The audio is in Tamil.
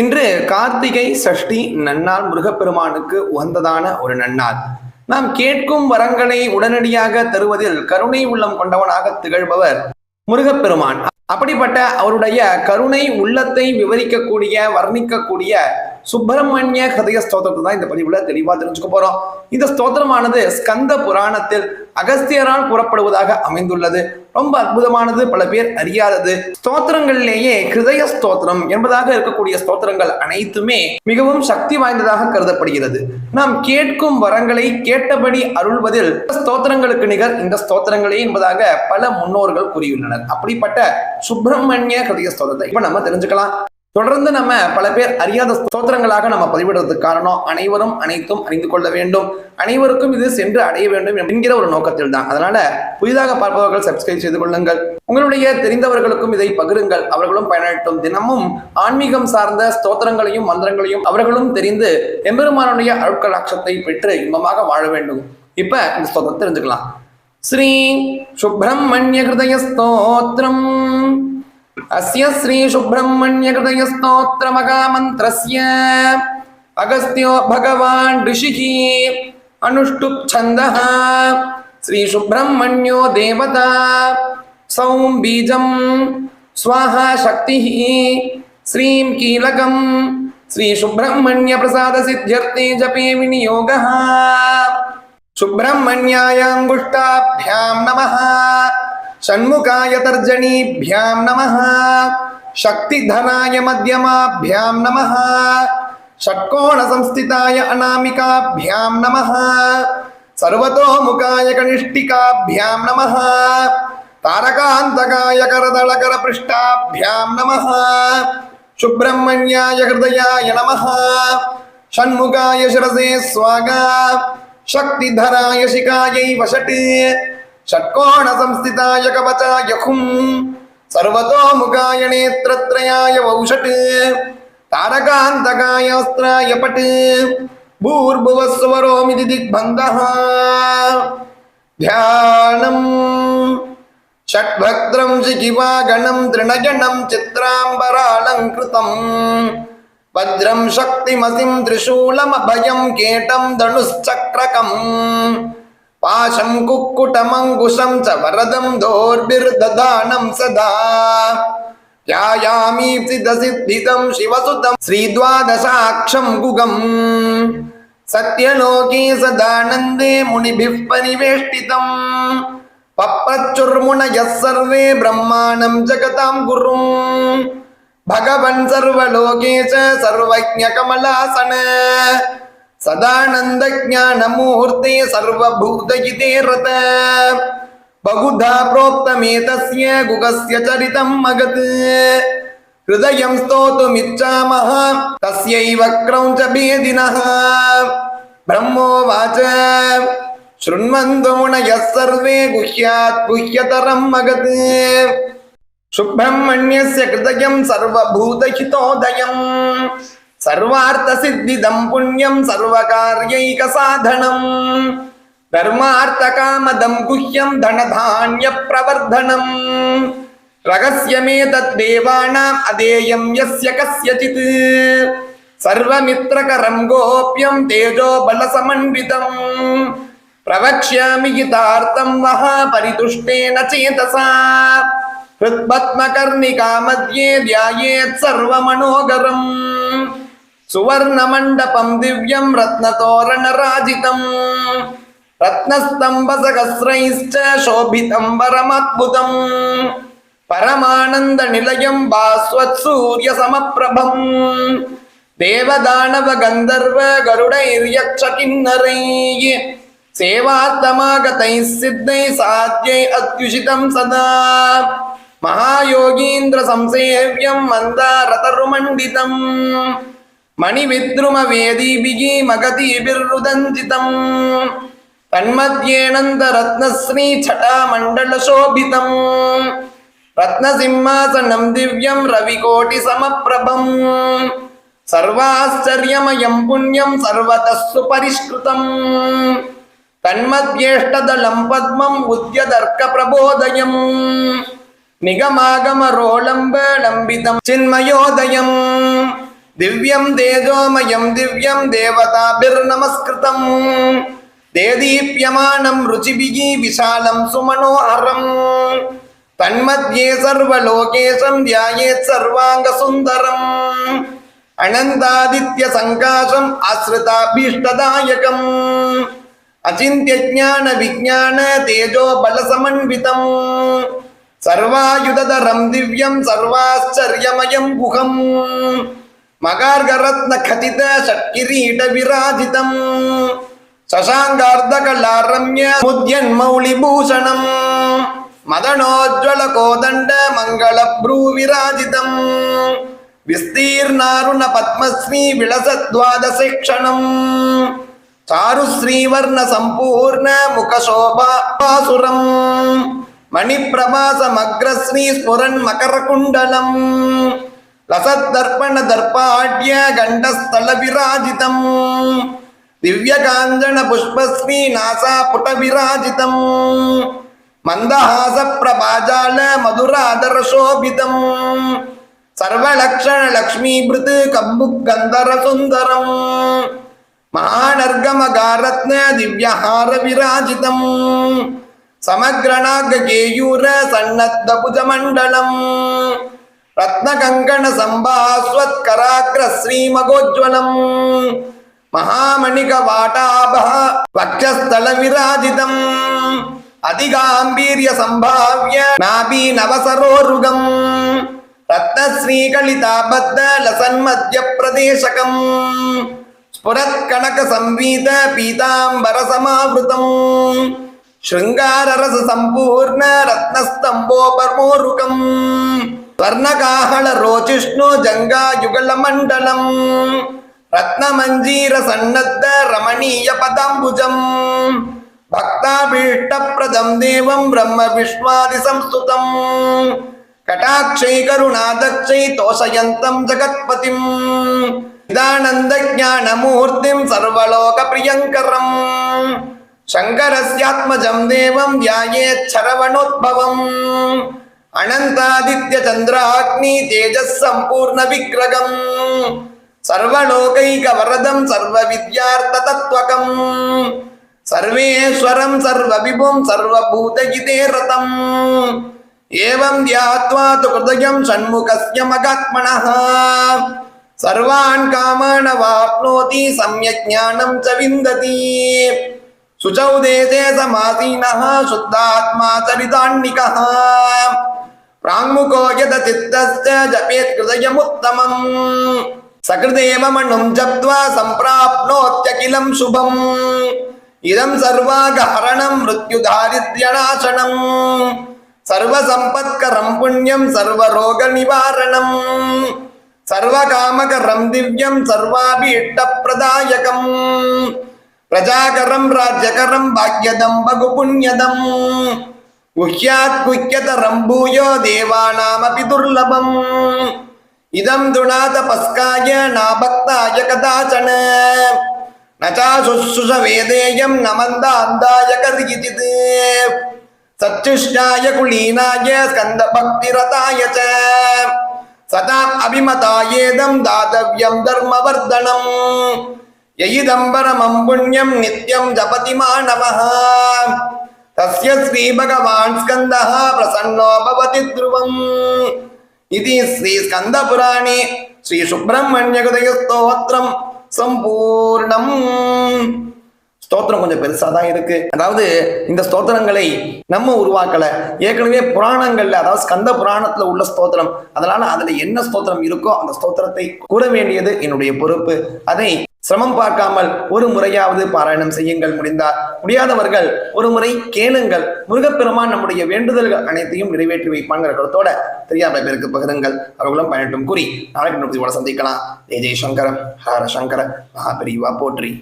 இன்று கார்த்திகை சஷ்டி நன்னாள் முருகப்பெருமானுக்கு உகந்ததான ஒரு நன்னாள். நாம் கேட்கும் வரங்களை உடனடியாக தருவதில் கருணை உள்ளம் கொண்டவனாக திகழ்பவர் முருகப்பெருமான். அப்படிப்பட்ட அவருடைய கருணை உள்ளத்தை விவரிக்கக்கூடிய வர்ணிக்கக்கூடிய சுப்பிரமணிய ஹதய ஸ்தோத்திரத்தை தான் இந்த பதிவுல தெளிவா தெரிஞ்சுக்க போறோம். இந்த ஸ்தோத்திரமானது ஸ்கந்த புராணத்தில் அகஸ்தியரால் கூறப்படுவதாக அமைந்துள்ளது. ரொம்ப அற்புதமானது பல பேர் அறியாதது. ஸ்தோத்திரங்களிலேயே ஹிருதய ஸ்தோத்திரம் என்பதாக இருக்கக்கூடிய ஸ்தோத்திரங்கள் அனைத்துமே மிகவும் சக்தி வாய்ந்ததாக கருதப்படுகிறது. நாம் கேட்கும் வரங்களை கேட்டபடி அருள்வதில் ஸ்தோத்திரங்களுக்கு நிகர் இந்த ஸ்தோத்திரங்களே என்பதாக பல முன்னோர்கள் கூறியுள்ளனர். அப்படிப்பட்ட சுப்பிரமணிய ஹிருதய ஸ்தோத்திரத்தை இப்ப நம்ம தெரிஞ்சுக்கலாம். தொடர்ந்து நம்ம பல பேர் அறியாத ஸ்தோத்திரங்களாக நம்ம பதிவிடுறதுக்கு காரணம் அனைவரும் அனைத்தும் அறிந்து கொள்ள வேண்டும். அனைவருக்கும் இது சென்று அடைய வேண்டும் என்கிற ஒரு நோக்கத்தில் தான் அதனால புதிதாக பார்ப்பவர்கள் சப்ஸ்கிரைப் செய்து கொள்ளுங்கள். உங்களுடைய தெரிந்தவர்களுக்கும் இதை பகிருங்கள். அவர்களும் பயனட்டும் தினமும் ஆன்மீகம் சார்ந்த ஸ்தோத்திரங்களையும் மந்திரங்களையும் அவர்களும் தெரிந்து எம்பெருமானுடைய அருட்கலாட்சத்தை பெற்று இன்பமாக வாழ வேண்டும். இப்ப இந்த ஸ்தோத்திரம் தெரிஞ்சுக்கலாம். ஸ்ரீ சுப்பிரமணிய ஹிருதய ஸ்தோத்திரம். अस्य श्रीसुब्रह्मण्यकृतयस्तोत्रमहामन्त्रस्य अगस्त्यो भगवान् ऋषिः अनुष्टुप् छन्दः श्रीसुब्रह्मण्यो देवता। सौं बीजं स्वाहा शक्तिः। श्रीं कीलकं श्रीसुब्रह्मण्यप्रसादसिद्ध्यर्थे जपे विनियोगः। सुब्रह्मण्यायाङ्गुष्टाभ्यां नमः। षण्मुखाय तर्जनीभ्यां नमः। शक्तिधनाय मध्यमाभ्यां नमः। षट्कोणसंस्थिताय अनामिकाभ्यां नमः। सर्वतोमुखाय कनिष्ठिकाभ्यां नमः। तारकान्तकाय करदलकरपृष्ठाभ्यां नमः। सुब्रह्मण्याय हृदयाय नमः। षण्मुखाय शिरसे स्वागा शक्तिधराय शिखायै वषट्। షట్కోణ సంస్థితాయ కవచాయ హుం సర్వతోముఖాయ నేత్రత్రయాయ వౌషట్ తారకాంతకాయస్త్రాయ పట్ భూర్భువస్వరోమిది దిగ్బంధ ధ్యానం షట్భద్రం శిఖివాగణం తృణగణం చిత్రాంబరాళంకృతం భద్రం శక్తిమసిం త్రిశూలమభయం కేటం ధనుశ్చక్రకం పాశం కుక్కుటమంగుషం చ వరదం దోర్భిర్దదానం సదా. ధ్యాయామీప్సిదసిద్ధితం శివసుతం శ్రీద్వాదశాక్షం గుగం. సత్యలోకే సదానందే మునిభిః పరివేష్టితం. పప్రచుర్ముణయः సర్వే బ్రహ్మాణం జగతాం గురు. భగవన్ సర్వలోకే చ సర్వజ్ఞ కమలాసన सर्वज्ञकमलासन सदानन्दज्ञानमूर्ते सर्वभूतहिते रत बहुधा प्रोक्तमेतस्य गुगस्य चरितं मगत् हृदयं स्तोतुमिच्छामः तस्यैव क्रौञ्च भेदिनः ब्रह्मोवाच शृण्वन्तु मुनयः सर्वे गुह्यात् गुह्यतरं मगत् सुब्रह्मण्यस्य हृदयं सर्वभूतहितोदयम् सर्वार्थ सिद्धिदं पुण्यं सर्वकार्यैक साधनम् धर्मार्थकामदं गुह्यं धनधान्यप्रवर्धनम् रहस्यमेतद्देवानाम् अदेयं यस्य कस्यचित् सर्वमित्रकरं गोप्यं तेजोबलसमन्वितं प्रवक्ष्यामि हितार्थं महापरितुष्टेन चेतसा हृत्पद्मकर्णिकामध्ये ध्यायेत् सर्वमनोगरम् सुवर्णमण्डपं दिव्यं रत्नतोरणराजितम् रत्नस्तम्भसहस्रैश्च शोभितं वरमद्भुतम् परमानन्दनिलयं भास्वत्सूर्यसमप्रभम् देवदानवगन्धर्व गरुडैर्यक्षकिन्नरैः सेवात्तमागतैः सिद्धैः साध्यै अत्युषितं सदा महायोगीन्द्रसंसेव्यं मन्दारतरुमण्डितम् మణివిద్రుమ వేదీభిగి మగతీభిరుదంజితం తన్మధ్యేనందరత్నశ్రీ మండలశోభితం రత్నసింహాసనం దివ్యం రవికోటి సమప్రభం సర్వాశ్చర్యమయం పుణ్యం సర్వతస్సు పరిష్కృతం తన్మధ్యేష్టదళం పద్మం ఉద్యదర్క ప్రబోదయం నిగమాగమరోళంబ లంబితం చిన్మయోదయం திவ்யம் தேஜோமயம் திவ்யம் தேவதாபிர்நமஸ்கிருதம். தேதீப்யமானம் ருச்சிபிகி விஷாலம் சுமனோஹரம் தன்மத்யே சர்வலோகேசம் தியாயேத் சர்வாங்க சுந்தரம். அனந்தாதித்ய சங்காசம் ஆசிரிதாபீஷ்டதாயகம் அச்சிந்திய ஜான விஜான தேஜோ பல சமன்விதம். சர்வாயுததரம் திவ்யம் சர்வாச்சரியமயம் குகம். மகார்கரத்ன கதித ஷட்கிரீட விராஜிதம் சசாங்கார்த்தகலாரம்ய பூஷணம் மதனோஜ்வல கோதண்ட மங்கள ப்ரூ விராஜிதம் விஸ்தீர்ணாருண பத்மஸ்ரீ விளசத்வாதசிக்ஷணம். சாரு ஸ்ரீவர்ண சம்பூர்ண முகசோபாசுரம் மணிப்பிரபாசமக்ரஸ்ரீ ஸ்புரன் மகரகுண்டலம் லசத்தர்ப்பண தர்ப்பாட்ய கண்டஸ்தல விராஜிதம் திவ்யகாஞ்சன புஷ்பஸ்ரீ நாசா புட விராஜிதம் மந்தஹாச பிரபாஜால மதுராதர சோபிதம் சர்வலக்ஷண லக்ஷ்மீபிருத் கம்பு கந்தர சுந்தரம் மகாநர்கமகாரத்ன திவ்யஹார விராஜிதம் சமக்ரணாக கேயூர சன்னத்த புஜமண்டலம் ரத்னகங்கண சம்பாஸ்வத் கராக்ர ஸ்ரீமகோஜ்வலம் மகாமணிக வாட்டாபக வக்ஷஸ்தல விராஜிதம் அதிகாம்பீரிய சம்பாவிய நாபி நவசரோருகம் ரத்னஸ்ரீகலிதாபத்த லசன்மத்திய பிரதேசகம் ஸ்புரத்கணக சம்பீத பீதாம்பர சமாவிருதம் शृङ्गाररससम्पूर्ण रत्नस्तम्भोपमोरुकम् ಸ್ವರ್ಣಕಾಹಳ ರೋಚಿಷ್ಣು ಜಂಗಾಯುಗಳ ಮಂಡಲಂ ರತ್ನಮಂಜೀರ ಸನ್ನದ್ಧ ರಮಣೀಯ ಪದಾಂಬುಜಂ ಭಕ್ತಾಭೀಷ್ಟಪ್ರದಂ ದೇವಂ ಬ್ರಹ್ಮ ವಿಶ್ವಾದಿ ಸಂಸ್ತುತಂ ಕಟಾಕ್ಷೈ ಕರುಣಾದಕ್ಷೈ ತೋಷಯಂತಂ ಜಗತ್ಪತಿಂ ಇದಾನಂದ ಜ್ಞಾನ ಮೂರ್ತಿಂ ಸರ್ವಲೋಕ ಪ್ರಿಯಂಕರಂ ಶಂಕರಸ್ಯಾತ್ಮಜಂ ದೇವಂ ಧ್ಯಾಯೇಚ್ಛರವಣೋದ್ಭವಂ அனந்தாதித்ய சந்திராக்னி தேஜஸ் சம்பூர்ண விக்ரகம் சர்வலோகைக வரதம் சர்வ வித்யார்த்த தத்வகம் சர்வேஸ்வரம் சர்வ விபும் சர்வபூதகிதே ரதம் ஏவம் தியாத்வா து கிருதயம் ஷண்முகஸ்ய மகாத்மனः सर्वान् कामान् वाप्नोति सम्यक् ज्ञानं च विन्दति। शुचौ देशे समासीनः शुद्धात्मा चरितान्निकः प्राङ्मुखो यदचित्तस्य जपेत् कृतयमुत्तमम् सकृदेव मनुं जप्त्वा सम्प्राप्नोत्यखिलं शुभम् इदं सर्वागहरणं मृत्युदारिद्र्यनाशनम् सर्वसम्पत्करं पुण्यं सर्वरोगनिवारणम् सर्वकामकरं दिव्यं सर्वाभीष्टप्रदायकम् பிரஜாகரம் ராஜகரம் பாக்யதம் பகு புண்ணியதம் குஹ்யாத் குஹ்யதரம் பூயோ தேவானாமபி துர்லபம் இதம் துணாத பஸ்காய நாபக்தாய கதாச்சன நச்சாசுசுஷ வேதேயம் நமந்தாந்தாய கதிகிதித் சச்சுஷ்டாய குலீனாய ஸ்கந்த பக்திரதாய ச சதா அபிமதாயேதம் தாதவ்யம் தர்மவர்தனம் யயிதம்பரம் புண்ணியம் நித்யம் ஜபதி மாணவ தஸ்ய ஸ்ரீ பகவான் ஸ்கந்த பிரசன்னோ பவதி துருவம் இது ஸ்ரீ ஸ்கந்த புராணே ஸ்ரீ சுப்பிரமணிய குதய ஸ்தோத்திரம் சம்பூர்ணம் ஸ்தோத்திரம் கொஞ்சம் பெருசாக தான் இருக்கு. அதாவது இந்த ஸ்தோத்திரங்களை நம்ம உருவாக்கல. ஏற்கனவே புராணங்கள்ல அதாவது ஸ்கந்த புராணத்துல உள்ள ஸ்தோத்திரம் அதனால அதுல என்ன ஸ்தோத்திரம் இருக்கோ அந்த ஸ்தோத்திரத்தை கூற வேண்டியது என்னுடைய பொறுப்பு. அதை சிரமம் பார்க்காமல் ஒரு முறையாவது பாராயணம் செய்யுங்கள் முடிந்தால். முடியாதவர்கள் ஒரு முறை கேளுங்கள். முருகப்பெருமான் நம்முடைய வேண்டுதல்கள் அனைத்தையும் நிறைவேற்றி வைப்பாங்கிற கருத்தோட தெரியாத பேருக்கு பகிருங்கள். அவர்களும் பயனட்டும் கூறி நாளைக்கு சந்திக்கலாம். ஜெய் ஜெயசங்கர ஹர சங்கர மகாபெரிவா போற்றி.